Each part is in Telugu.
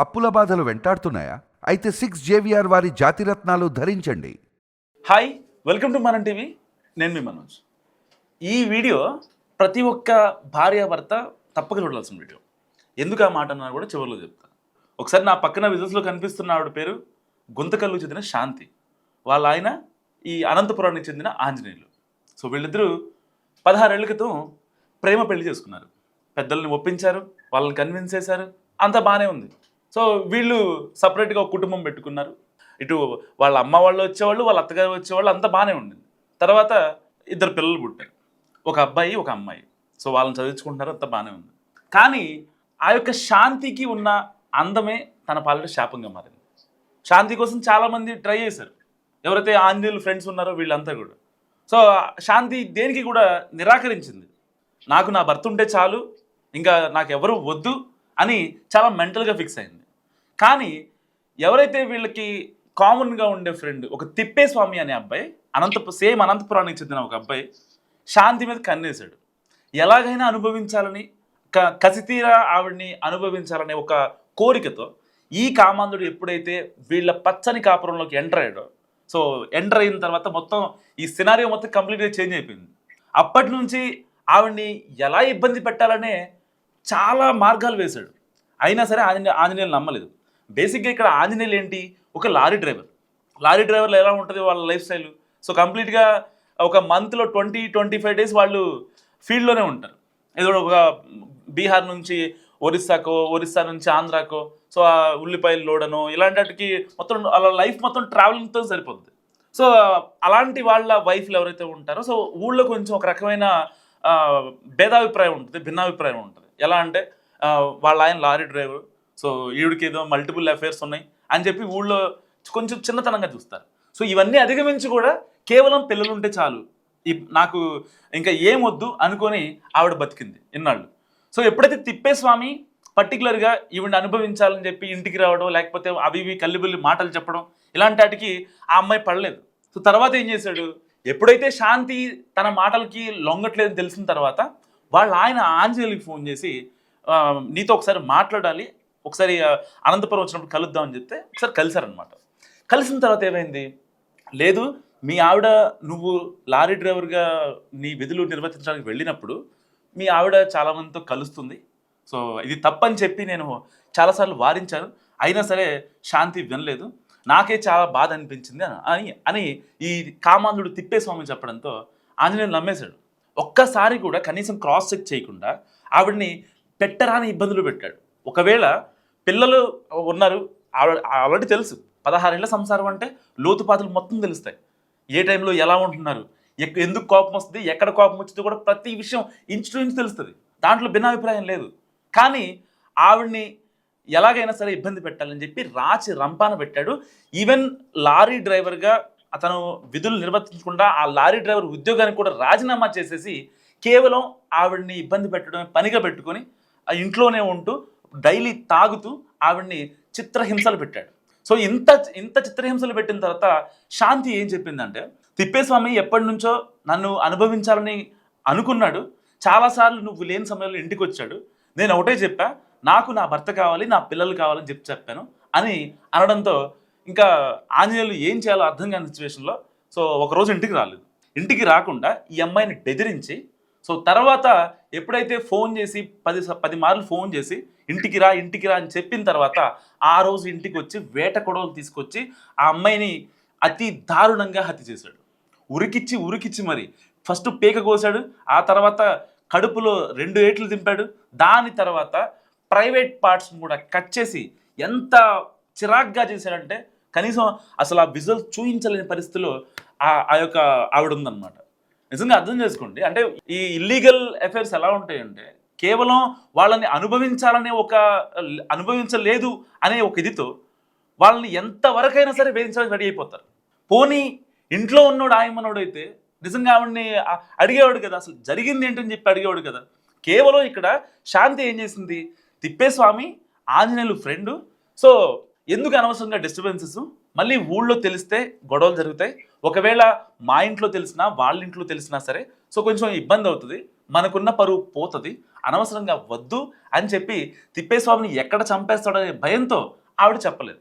అప్పుల బాధలు వెంటాడుతున్నాయా? అయితే సిక్స్ జేవిఆర్ వారి జాతిరత్నాలు ధరించండి. Hi welcome to Manam TV. నేను మీ మనోజ్. ఈ వీడియో ప్రతి ఒక్క భార్యాభర్త తప్పక చూడాల్సిన వీడియో. ఎందుకు ఆ మాట అన్నా కూడా చివరిలో చెప్తాను ఒకసారి నా పక్కన విజువల్స్లో కనిపిస్తున్న ఆవిడ పేరు గుంతకల్లు చెందిన శాంతి. వాళ్ళ ఆయన ఈ అనంతపురానికి చెందిన ఆంజనేయులు. సో వీళ్ళిద్దరూ పదహారేళ్ళ క్రితం ప్రేమ పెళ్ళి చేసుకున్నారు. పెద్దల్ని ఒప్పించారు వాళ్ళని కన్విన్స్ చేశారు. అంతా బాగానే ఉంది. సో వీళ్ళు సపరేట్గా ఒక కుటుంబం పెట్టుకున్నారు. ఇటు వాళ్ళ అమ్మ వాళ్ళు వచ్చేవాళ్ళు వాళ్ళ అత్తగారు వచ్చేవాళ్ళు అంతా బాగానే ఉండింది. తర్వాత ఇద్దరు పిల్లలు పుట్టారు. ఒక అబ్బాయి ఒక అమ్మాయి. సో వాళ్ళని చదివించుకుంటున్నారు అంతా బాగానే ఉంది. కానీ ఆ యొక్క శాంతికి ఉన్న అందమే తన పాలిట శాపంగా మారింది. శాంతి కోసం చాలామంది ట్రై చేశారు. ఎవరైతే ఆంజనేయులు ఫ్రెండ్స్ ఉన్నారో వీళ్ళంతా కూడా. సో శాంతి దేనికి కూడా నిరాకరించింది. నాకు నా భర్త ఉంటే చాలు ఇంకా నాకు ఎవరు వద్దు అని చాలా మెంటల్గా ఫిక్స్ అయింది. కానీ ఎవరైతే వీళ్ళకి కామన్గా ఉండే ఫ్రెండ్ ఒక తిప్పేస్వామి అనే అబ్బాయి అనంతపు సేమ్ అనంతపురానికి చెందిన ఒక అబ్బాయి శాంతి మీద కన్నేశాడు. ఎలాగైనా అనుభవించాలని క కసితీరా ఆవిడ్ని అనుభవించాలనే ఒక కోరికతో ఈ కామాంధుడు ఎప్పుడైతే వీళ్ళ పచ్చని కాపురంలోకి ఎంటర్ అయ్యాడో సో ఎంటర్ అయిన తర్వాత మొత్తం ఈ సినారియో మొత్తం కంప్లీట్గా చేంజ్ అయిపోయింది. అప్పటి నుంచి ఆవిడ్ని ఎలా ఇబ్బంది పెట్టాలనే చాలా మార్గాలు వేశాడు. అయినా సరే ఆంజనే ఆంజనేయులు నమ్మలేదు. బేసిక్గా ఇక్కడ ఆంజనేయులు ఏంటి? ఒక లారీ డ్రైవర్. లారీ డ్రైవర్లు ఎలా ఉంటుంది వాళ్ళ లైఫ్ స్టైల్? సో కంప్లీట్గా ఒక మంత్లో ట్వంటీ ట్వంటీ ఫైవ్ డేస్ వాళ్ళు ఫీల్డ్లోనే ఉంటారు. ఏదో ఒక బీహార్ నుంచి ఒరిస్సాకో ఒరిస్సా నుంచి ఆంధ్రాకో సో ఆ ఉల్లిపాయలు లోడను ఇలాంటి వాటికి మొత్తం వాళ్ళ లైఫ్ మొత్తం ట్రావెలింగ్తో సరిపోతుంది సో అలాంటి వాళ్ళ వైఫ్లు ఎవరైతే ఉంటారో సో ఊళ్ళో కొంచెం ఒక రకమైన భేదాభిప్రాయం ఉంటుంది భిన్నాభిప్రాయం ఉంటుంది. ఎలా అంటే వాళ్ళ ఆయన లారీ డ్రైవర్ సో ఈవిడికి ఏదో మల్టిపుల్ అఫైర్స్ ఉన్నాయి అని చెప్పి ఊళ్ళో కొంచెం చిన్నతనంగా చూస్తారు. సో ఇవన్నీ అధిగమించి కూడా కేవలం పిల్లలు ఉంటే చాలు. ఈ నాకు ఇంకా ఏమొద్దు అనుకొని ఆవిడ బతికింది ఇన్నాళ్ళు. సో ఎప్పుడైతే తిప్పేస్వామి పర్టికులర్గా ఈవిడిని అనుభవించాలని చెప్పి ఇంటికి రావడం లేకపోతే అవి ఇవి కల్లిబుల్లి మాటలు చెప్పడం ఇలాంటి వాటికి ఆ అమ్మాయి పడలేదు. సో తర్వాత ఏం చేశాడు? ఎప్పుడైతే శాంతి తన మాటలకి లొంగట్లేదని తెలిసిన తర్వాత వాళ్ళ ఆయన ఆంజలికి ఫోన్ చేసి నీతో ఒకసారి మాట్లాడాలి ఒకసారి అనంతపురం వచ్చినప్పుడు కలుద్దాం అని చెప్తే ఒకసారి కలిశారనమాట కలిసిన తర్వాత ఏమైంది? లేదు మీ ఆవిడ నువ్వు లారీ డ్రైవర్గా నీ విధులు నిర్వర్తించడానికి వెళ్ళినప్పుడు మీ ఆవిడ చాలామందితో కలుస్తుంది. సో ఇది తప్పని చెప్పి నేను చాలాసార్లు వారించాను. అయినా సరే శాంతి వినలేదు. నాకే చాలా బాధ అనిపించింది అని- అని అని ఈ కామాంధుడు తిప్పేస్వామి చెప్పడంతో ఆంజనేయులు నమ్మేశాడు. ఒక్కసారి కూడా కనీసం క్రాస్ చెక్ చేయకుండా ఆవిడని పెట్టరాని ఇబ్బందులు పెట్టాడు. ఒకవేళ పిల్లలు ఉన్నారు ఆవిడ ఆల్రెడీ తెలుసు. పదహారేళ్ళ సంసారం అంటే లోతుపాతులు మొత్తం తెలుస్తాయి. ఏ టైంలో ఎలా ఉంటున్నారు? ఎక్ ఎందుకు కోపం వస్తుంది? ఎక్కడ కోపం వచ్చిందో కూడా ప్రతి విషయం ఇంచు ఇంచు తెలుస్తుంది. దాంట్లో భిన్నాభిప్రాయం లేదు. కానీ ఆవిడ్ని ఎలాగైనా సరే ఇబ్బంది పెట్టాలని చెప్పి రాచి రంపాన పెట్టాడు. ఈవెన్ లారీ డ్రైవర్గా అతను విధులు నిర్వర్తించకుండా ఆ లారీ డ్రైవర్ ఉద్యోగానికి కూడా రాజీనామా చేసేసి కేవలం ఆవిడ్ని ఇబ్బంది పెట్టడమే పనిగా పెట్టుకొని ఆ ఇంట్లోనే ఉంటూ డైలీ తాగుతూ ఆవిడ్ని చిత్రహింసలు పెట్టాడు. సో ఇంత ఇంత చిత్రహింసలు పెట్టిన తర్వాత శాంతి ఏం చెప్పిందంటే తిప్పేస్వామి ఎప్పటి నుంచో నన్ను అనుభవించాలని అనుకున్నాడు. చాలాసార్లు నువ్వు లేని సమయంలో ఇంటికి వచ్చాడు. నేను ఒకటే చెప్పా నాకు నా భర్త కావాలి నా పిల్లలు కావాలని చెప్పి చెప్పాను అని అనడంతో ఇంకా ఆంజనేయులు ఏం చేయాలో అర్థం కాని సిచ్యువేషన్లో సో ఒకరోజు ఇంటికి రాలేదు. ఇంటికి రాకుండా ఈ అమ్మాయిని బెదిరించి సో తర్వాత ఎప్పుడైతే ఫోన్ చేసి పది స- పది మార్లు ఫోన్ చేసి ఇంటికి రా ఇంటికి రా అని చెప్పిన తర్వాత ఆ రోజు ఇంటికి వచ్చి వేట కొడవలు తీసుకొచ్చి ఆ అమ్మాయిని అతి దారుణంగా హత్య చేశాడు. ఉరికిచ్చి ఉరికిచ్చి మరి. ఫస్ట్ పీక కోసాడు ఆ తర్వాత కడుపులో రెండు ఏట్లు దింపాడు. దాని తర్వాత ప్రైవేట్ పార్ట్స్ని కూడా కట్ చేసి ఎంత చిరాగ్గా చేశాడంటే కనీసం అసలు ఆ విజువల్ చూపించలేని పరిస్థితిలో ఆ ఆ యొక్క ఆవిడ ఉందన్నమాట. నిజంగా అర్థం చేసుకోండి. అంటే ఈ ఇల్లీగల్ అఫైర్స్ ఎలా ఉంటాయంటే కేవలం వాళ్ళని అనుభవించాలనే ఒక అనుభవించలేదు అనే ఒక ఇదితో వాళ్ళని ఎంతవరకైనా సరే వేధించడానికి రెడీ అయిపోతారు. పోనీ ఇంట్లో ఉన్నోడు ఆయమ్మనోడు అయితే నిజంగా ఆవిడ్ని అడిగేవాడు కదా అసలు జరిగింది ఏంటని చెప్పి అడిగేవాడు కదా. కేవలం ఇక్కడ శాంతి ఏం చేసింది? తిప్పేస్వామి ఆంజనేయులు ఫ్రెండు సో ఎందుకు అనవసరంగా డిస్టర్బెన్సెస్ మళ్ళీ ఊళ్ళో తెలిస్తే గొడవలు జరుగుతాయి. ఒకవేళ మా ఇంట్లో తెలిసినా వాళ్ళ ఇంట్లో తెలిసినా సరే సో కొంచెం ఇబ్బంది అవుతుంది. మనకున్న పరువు పోతుంది. అనవసరంగా వద్దు అని చెప్పి తిప్పేస్వామిని ఎక్కడ చంపేస్తాడనే భయంతో ఆవిడ చెప్పలేదు.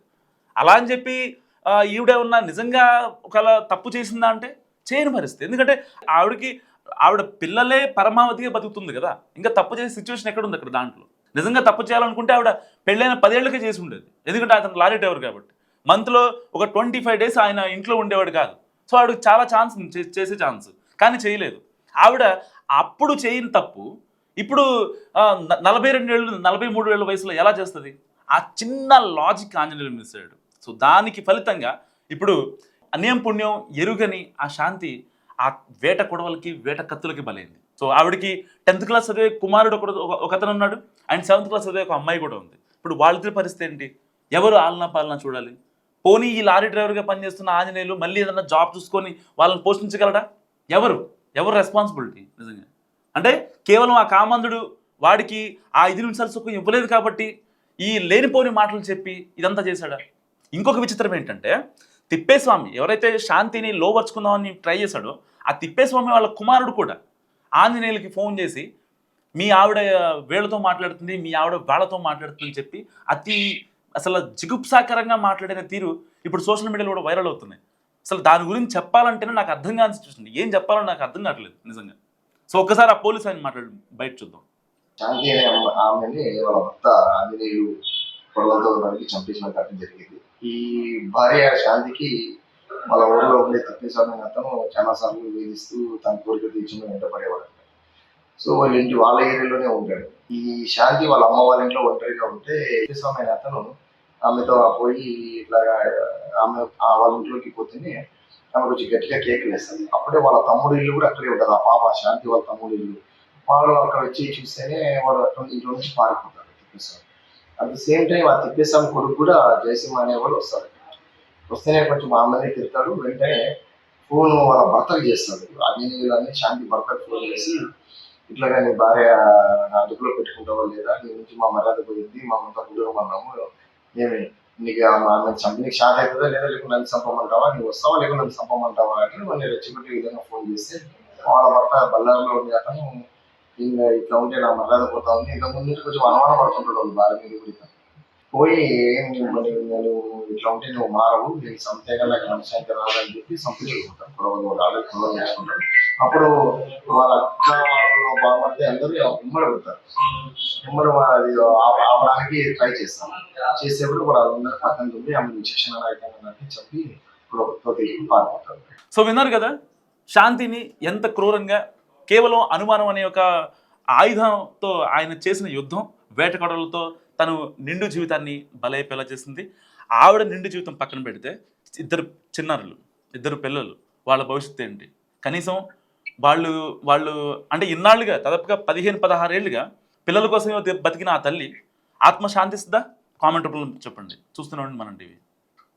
అలా అని చెప్పి ఈవిడే ఈవిడేమన్నా నిజంగా ఒకవేళ తప్పు చేసిందా అంటే చేయని పరిస్థితి. ఎందుకంటే ఆవిడకి ఆవిడ పిల్లలే పరమావధిగా బతుకుతుంది కదా. ఇంకా తప్పు చేసే సిచ్యువేషన్ ఎక్కడ ఉంది అక్కడ దాంట్లో? నిజంగా తప్పు చేయాలనుకుంటే ఆవిడ పెళ్ళైన పదేళ్ళకే చేసి ఉండేది. ఎందుకంటే అతను లారీ డ్రైవర్ కాబట్టి. మంత్లో ఒక ట్వంటీ ఫైవ్ డేస్ ఆయన ఇంట్లో ఉండేవాడు కాదు. సో ఆవిడకి చాలా ఛాన్స్ చే- చేసే ఛాన్స్. కానీ చేయలేదు. ఆవిడ అప్పుడు చేయని తప్పు ఇప్పుడు నలభై రెండు ఏళ్ళు నలభై మూడు ఏళ్ళ వయసులో ఎలా చేస్తుంది? ఆ చిన్న లాజిక్ ఆంజనేయులు మిస్ అయ్యాడు. సో దానికి ఫలితంగా ఇప్పుడు అన్యం పుణ్యం ఎరుగని ఆ శాంతి ఆ వేట కొడవలకి వేట కత్తులకి బలైంది. సో ఆవిడకి టెన్త్ క్లాస్ చదివే కుమారుడు ఒకడు ఒక- అతను ఉన్నాడు. అండ్ సెవెంత్ క్లాస్ చదివే ఒక అమ్మాయి కూడా ఉంది. ఇప్పుడు వాళ్ళిద్దరి పరిస్థితి ఏంటి? ఎవరు ఆలనా పాలనా చూడాలి? పోనీ ఈ లారీ డ్రైవర్గా పనిచేస్తున్న ఆంజనేయులు మళ్ళీ ఏదైనా జాబ్ చూసుకొని వాళ్ళని పోషించగలడా? ఎవరు? ఎవరు రెస్పాన్సిబిలిటీ నిజంగా? అంటే కేవలం ఆ కామందుడు వాడికి ఆ ఐదు నిమిషాల సుఖం ఇవ్వలేదు కాబట్టి ఈ లేనిపోని మాటలు చెప్పి ఇదంతా చేశాడా? ఇంకొక విచిత్రం ఏంటంటే తిప్పేస్వామి ఎవరైతే శాంతిని లోపరుచుకుందామని ట్రై చేశాడో ఆ తిప్పేస్వామి వాళ్ళ కుమారుడు కూడా ఆంజనేయులకి ఫోన్ చేసి మీ ఆవిడ వీళ్ళతో మాట్లాడుతుంది మీ ఆవిడ వాళ్ళతో మాట్లాడుతుంది చెప్పి అతి అసలు జిగుప్సాకరంగా మాట్లాడిన తీరు ఇప్పుడు సోషల్ మీడియాలో కూడా వైరల్ అవుతున్నాయి. అసలు దాని గురించి చెప్పాలంటేనే నాకు అర్థం కాని సిచ్యువేషన్ ఏం చెప్పాలో నాకు అర్థం కావట్లేదు నిజంగా. సో ఒక్కసారి ఆ పోలీస్ ఆయన మాట్లాడు బయట చూద్దాం. ఆమెని భర్త ఆంజనేయులు చంపేసిన ఘటన జరిగింది. ఈ భార్య శాంతికి వాళ్ళ ఊళ్ళో ఉండే తప్పేస్వామి అతను చాలా సార్లు వేధిస్తూ తన కోరిక తీర్చుకుని వెంటపడేవాడు సో వాళ్ళ ఇంటి వాళ్ళ ఏరియాలోనే ఉంటాడు. ఈ శాంతి వాళ్ళ అమ్మ వాళ్ళ ఇంట్లో ఒంటరిగా ఉంటే తప్పేస్వామి అతను ఆమెతో పోయి ఇట్లా ఆమె ఆ వాళ్ళ ఇంట్లోకి పోతేనే ఆమె కొంచెం గట్టిగా కేక్ వేస్తుంది అప్పుడే వాళ్ళ తమ్ముడు ఇల్లు కూడా అక్కడే ఉంటుంది. ఆ పాప శాంతి వాళ్ళ తమ్ముడు ఇల్లు. వాడు అక్కడ వచ్చి చూస్తేనే వాడు అక్కడ ఇంట్లో నుంచి పారిపోతాడు Thippeswamy at the same time ఆ తిప్పేస్వామి కొడుకు కూడా జయసింహ అనేవాడు వస్తాడు వస్తేనే కొంచెం ఆమెనే తిడతాడు వెంటనే ఫోన్ వాళ్ళ భర్తకు చేస్తాడు. ఆంజనేయులు అని శాంతి భర్తకు ఫోన్ చేసి ఇట్లాగా నీ భార్య నా అదుపులో పెట్టుకుంటావా లేదా? నీ నుంచి మా మర్యాద పోయింది మా అంతా దూరం అన్నాము ఏమి నీకు మా ఆమె చంపి నీకు షాక్ అవుతుందా లేదా? లేకుండా నన్ను చంపమంటావా? నువ్వు వస్తావా? లేకుండా నన్ను చంపమంటావా? అని మళ్ళీ రెచ్చిపెట్టే విధంగా ఫోన్ చేస్తే వాళ్ళ భర్త బల్లారంలో ఉండే అతను ఇంకా ఇట్లా ఉంటే నా మర్యాద పోతా ఉంది. ఇంకా ముందు నుంచి కొంచెం అనుమానం పడుతుంటాడు వాళ్ళు భార్య మీద కూడా పోయి మరి నేను ఇట్లా ఉంటే నువ్వు మారవు నేను సంతేగా నాకు మనశాంతి రాదని చెప్పి సంపించుకుంటాను గొడవలు ఆడే గొడవలు చేసుకుంటాను అప్పుడు వాళ్ళ అక్క వాళ్ళు బాగుంటే అందరూ ఉమ్మడి పెడతారు. ఉమ్మడి అది ఆపడానికి ట్రై చేస్తాను చేసేప్పుడు కూడా వాళ్ళందరూ పక్కన ఉండి ఆమె శిక్షణ అయితే చెప్పి ఇప్పుడు పారిపోతారు సో విన్నారు కదా శాంతిని ఎంత క్రూరంగా కేవలం అనుమానం అనే ఒక ఆయుధంతో ఆయన చేసిన యుద్ధం వేటకొడలతో తను నిండు జీవితాన్ని బలైపోయేలా చేసింది ఆవిడ నిండు జీవితం పక్కన పెడితే ఇద్దరు చిన్నారులు ఇద్దరు పిల్లలు వాళ్ళ భవిష్యత్తు ఏంటి? కనీసం వాళ్ళు వాళ్ళు అంటే ఇన్నాళ్ళుగా దాదాపుగా పదిహేను పదహారేళ్ళుగా పిల్లల కోసం బతికిన ఆ తల్లి ఆత్మ శాంతిస్తుందా కామెంట్ రూపంలో చెప్పండి. చూస్తూనే మనం టీవీ.